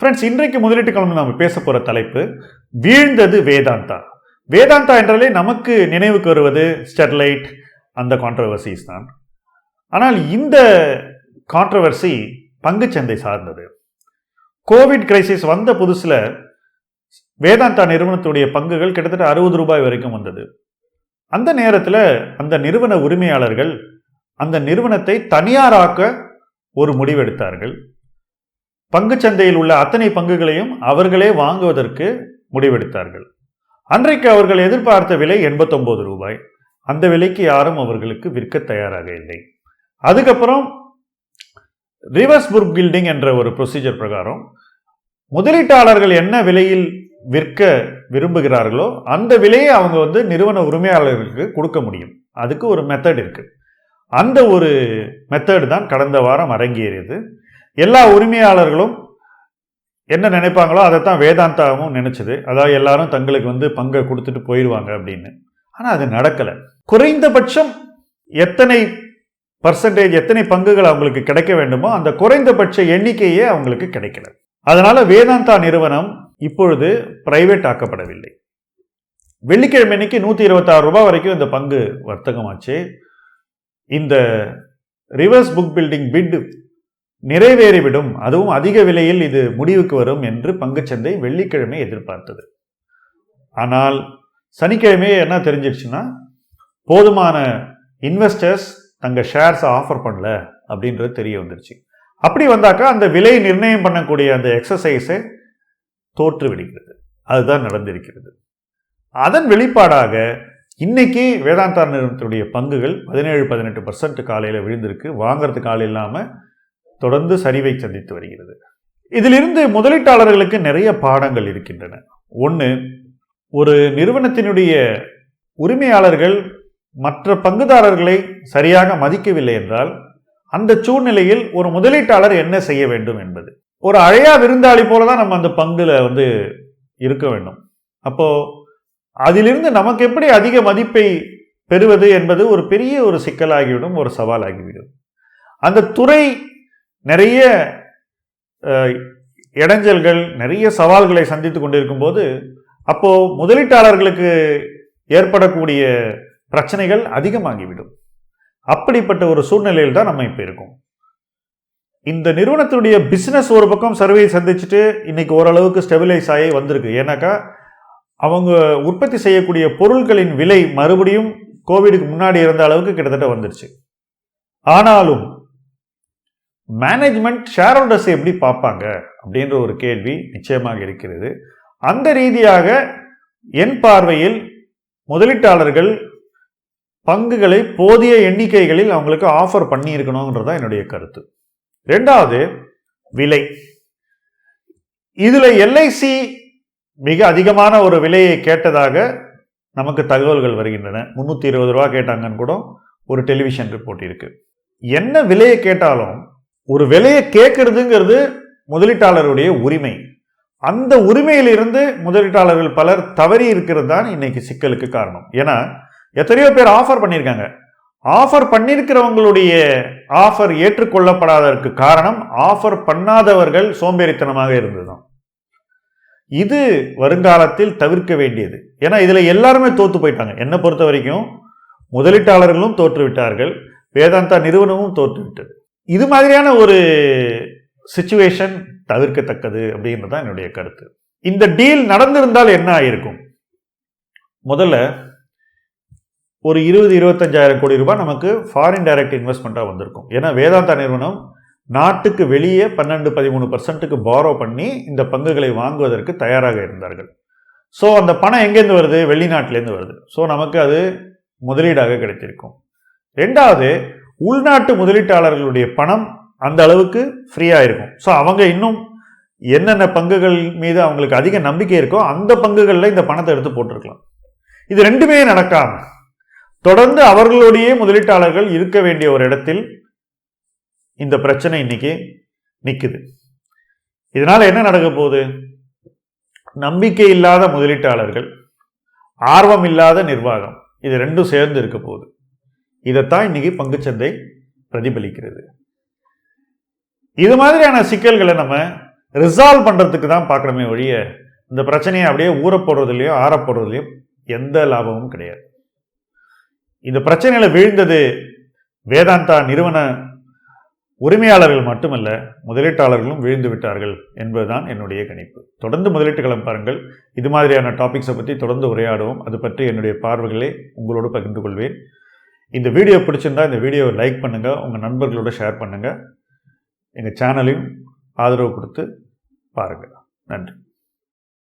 Friends இன்றைக்கு முதலீட்டு கிழமை நம்ம பேச போகிற தலைப்பு வீழ்ந்தது வேதாந்தா. வேதாந்தா என்றாலே நமக்கு நினைவுக்கு வருவது ஸ்டெர்லைட் அந்த கான்ட்ரவர்சிஸ் தான். ஆனால் இந்த கான்ட்ரவர்சி பங்குச்சந்தை சார்ந்தது. கோவிட் கிரைசிஸ் வந்த புதுசில் வேதாந்தா நிறுவனத்துடைய பங்குகள் கிட்டத்தட்ட அறுபது ரூபாய் வரைக்கும் வந்தது. அந்த நேரத்தில் அந்த நிறுவன உரிமையாளர்கள் அந்த நிறுவனத்தை தனியாராக்க ஒரு முடிவெடுத்தார்கள். பங்குச்சந்தையில் உள்ள அத்தனை பங்குகளையும் அவர்களே வாங்குவதற்கு முடிவெடுத்தார்கள். அன்றைக்கு அவர்கள் எதிர்பார்த்த விலை எண்பத்தொம்போது ரூபாய். அந்த விலைக்கு யாரும் அவர்களுக்கு விற்க தயாராக இல்லை. அதுக்கப்புறம் ரிவர்ஸ் புக் பில்டிங் என்ற ஒரு ப்ரொசீஜர் பிரகாரம் முதலீட்டாளர்கள் என்ன விலையில் விற்க விரும்புகிறார்களோ அந்த விலையை அவங்க வந்து நிறுவன உரிமையாளர்களுக்கு கொடுக்க முடியும். அதுக்கு ஒரு மெத்தட் இருக்குது அந்த ஒரு மெத்தட் தான் கடந்த வாரம் அரங்கேறியது. எல்லா உரிமையாளர்களும் என்ன நினைப்பாங்களோ அதை தான் வேதாந்தாவும் நினச்சிது. அதாவது எல்லாரும் தங்களுக்கு வந்து பங்கை கொடுத்துட்டு போயிடுவாங்க அப்படின்னு. ஆனால் அது நடக்கலை. குறைந்தபட்சம் எத்தனை பர்சன்டேஜ் எத்தனை பங்குகள் அவங்களுக்கு கிடைக்க வேண்டுமோ அந்த குறைந்தபட்ச எண்ணிக்கையே அவங்களுக்கு கிடைக்கல. அதனால் வேதாந்தா நிறுவனம் இப்பொழுது பிரைவேட் ஆக்கப்படவில்லை. வெள்ளிக்கிழமை அன்னைக்கு நூற்றி இருபத்தாறு ரூபாய் வரைக்கும் இந்த பங்கு வர்த்தகமாச்சு. இந்த ரிவர்ஸ் புக் பில்டிங் பிட் நிறைவேறிவிடும். அதுவும் அதிக விலையில் இது முடிவுக்கு வரும் என்று பங்குச்சந்தை வெள்ளிக்கிழமை எதிர்பார்த்தது. ஆனால் சனிக்கிழமையே என்ன தெரிஞ்சிருச்சுன்னா போதுமான இன்வெஸ்டர்ஸ் தங்கள் ஷேர்ஸை ஆஃபர் பண்ணல அப்படின்றது தெரிய வந்துருச்சு. அப்படி வந்தாக்கா அந்த விலை நிர்ணயம் பண்ணக்கூடிய அந்த எக்ஸசைஸை தோற்று விடுகிறது அதுதான் நடந்திருக்கிறது. அதன் வெளிப்பாடாக இன்னைக்கு வேதாந்தா நிறுவனத்துடைய பங்குகள் பதினேழு பதினெட்டு பர்சன்ட் காலையில் விழுந்திருக்கு. வாங்கிறதுக்கு ஆள் இல்லாமல் தொடர்ந்து சரிவை சந்தித்து வருகிறது. இதிலிருந்து முதலீட்டாளர்களுக்கு நிறைய பாடங்கள் இருக்கின்றன. ஒன்று ஒரு நிறுவனத்தினுடைய உரிமையாளர்கள் மற்ற பங்குதாரர்களை சரியாக மதிக்கவில்லை என்றால் அந்த சூழ்நிலையில் ஒரு முதலீட்டாளர் என்ன செய்ய வேண்டும் என்பது. ஒரு அழையா விருந்தாளி போல தான் நம்ம அந்த பங்குல வந்து இருக்க வேண்டும். அப்போ அதிலிருந்து நமக்கு எப்படி அதிக மதிப்பை பெறுவது என்பது ஒரு பெரிய ஒரு சிக்கலாகிவிடும் ஒரு சவாலாகிவிடும். அந்த துறை நிறைய இடைஞ்சல்கள் நிறைய சவால்களை சந்தித்து கொண்டிருக்கும் போது அப்போது முதலீட்டாளர்களுக்கு ஏற்படக்கூடிய பிரச்சனைகள் அதிகமாகிவிடும். அப்படிப்பட்ட ஒரு சூழ்நிலையில் தான் நம்ம இப்போ இருக்கோம். இந்த நிறுவனத்துடைய பிஸ்னஸ் ஒரு பக்கம் சர்வே சந்திச்சுட்டு இன்னைக்கு ஓரளவுக்கு ஸ்டெபிலைஸ் ஆகி வந்திருக்கு. ஏன்னாக்கா அவங்க உற்பத்தி செய்யக்கூடிய பொருட்களின் விலை மறுபடியும் கோவிடுக்கு முன்னாடி இருந்த அளவுக்கு கிட்டத்தட்ட வந்துருச்சு. ஆனாலும் மேனேஜ்மெண்ட் ஷேர் எப்படி பார்ப்பாங்க அப்படின்ற ஒரு கேள்வி நிச்சயமாக இருக்கிறது. அந்த ரீதியாக என் பார்வையில் முதலீட்டாளர்கள் பங்குகளை போதிய எண்ணிக்கைகளில் அவங்களுக்கு ஆஃபர் பண்ணியிருக்கணுங்கிறது தான் என்னுடைய கருத்து. ரெண்டாவது விலை. இதில் எல்ஐசி மிக அதிகமான ஒரு விலையை கேட்டதாக நமக்கு தகவல்கள் வருகின்றன. முந்நூற்றி இருபது ரூபா கேட்டாங்கன்னு கூட ஒரு டெலிவிஷன் ரிப்போர்ட் இருக்குது என்ன விலையை கேட்டாலும் ஒரு விலையை கேட்கறதுங்கிறது முதலீட்டாளருடைய உரிமை. அந்த உரிமையிலிருந்து முதலீட்டாளர்கள் பலர் தவறி இருக்கிறது தான் இன்னைக்கு சிக்கலுக்கு காரணம். ஏன்னா எத்தனையோ பேர் ஆஃபர் பண்ணியிருக்காங்க. ஆஃபர் பண்ணியிருக்கிறவங்களுடைய ஆஃபர் ஏற்றுக்கொள்ளப்படாததற்கு காரணம் ஆஃபர் பண்ணாதவர்கள் சோம்பேறித்தனமாக இருந்ததுதான். இது வருங்காலத்தில் தவிர்க்க வேண்டியது. ஏன்னா இதில் எல்லாருமே தோற்று போயிட்டாங்க. என்னை பொறுத்த வரைக்கும் முதலீட்டாளர்களும் தோற்றுவிட்டார்கள் வேதாந்தா நிறுவனமும் தோற்றுவிட்டது. இது மாதிரியான ஒரு சுச்சுவேஷன் தவிர்க்கத்தக்கது அப்படின்றது தான் என்னுடைய கருத்து. இந்த டீல் நடந்திருந்தால் என்ன ஆயிருக்கும்? முதல்ல ஒரு இருபது இருபத்தஞ்சாயிரம் கோடி ரூபாய் நமக்கு ஃபாரின் டைரக்ட் இன்வெஸ்ட்மெண்ட்டாக வந்திருக்கும். ஏன்னா வேதாந்தா நிறுவனம் நாட்டுக்கு வெளியே பன்னெண்டு பதிமூணு பர்சன்ட்டுக்கு பாரோ பண்ணி இந்த பங்குகளை வாங்குவதற்கு தயாராக இருந்தார்கள். ஸோ அந்த பணம் எங்கேருந்து வருது? வெளிநாட்டிலேருந்து வருது. ஸோ நமக்கு அது முதலீடாக கிடைத்திருக்கும். ரெண்டாவது உள்நாட்டு முதலீட்டாளர்களுடைய பணம் அந்த அளவுக்கு ஃப்ரீயாக இருக்கும். ஸோ அவங்க இன்னும் என்னென்ன பங்குகள் மீது அவங்களுக்கு அதிக நம்பிக்கை இருக்கோ அந்த பங்குகளில் இந்த பணத்தை எடுத்து போட்டிருக்கலாம். இது ரெண்டுமே நடக்காம தொடர்ந்து அவர்களுடைய முதலீட்டாளர்கள் இருக்க வேண்டிய ஒரு இடத்தில் இந்த பிரச்சனை இன்னைக்கு நிற்குது இதனால் என்ன நடக்க போகுது? நம்பிக்கை இல்லாத முதலீட்டாளர்கள் ஆர்வம் இல்லாத நிர்வாகம் இது ரெண்டும் சேர்ந்து இருக்க போகுது. இதைத்தான் இன்னைக்கு பங்குச்சந்தை பிரதிபலிக்கிறது. இது மாதிரியான சிக்கல்களை நம்ம ரிசால்வ் பண்ணுறதுக்கு தான் பார்க்கணுமே ஒழிய இந்த பிரச்சனையை அப்படியே ஊற போடுறதுலையோ ஆற போடுறதுலையோ எந்த லாபமும் கிடையாது. இந்த பிரச்சனையில் வீழ்ந்தது வேதாந்தா நிறுவன உரிமையாளர்கள் மட்டுமல்ல முதலீட்டாளர்களும் வீழ்ந்து விட்டார்கள் என்பதுதான் என்னுடைய கணிப்பு. தொடர்ந்து முதலீட்டுகளம் பாருங்கள். இது மாதிரியான டாபிக்ஸை பற்றி தொடர்ந்து உரையாடுவோம். அது பற்றி என்னுடைய பார்வைகளை உங்களோடு பகிர்ந்து கொள்வேன். இந்த வீடியோ பிடிச்சிருந்தா இந்த வீடியோவை லைக் பண்ணுங்கள் உங்கள் நண்பர்களோட ஷேர் பண்ணுங்கள் எங்கள் சேனலையும் ஆதரவு கொடுத்து பாருங்கள் நன்றி.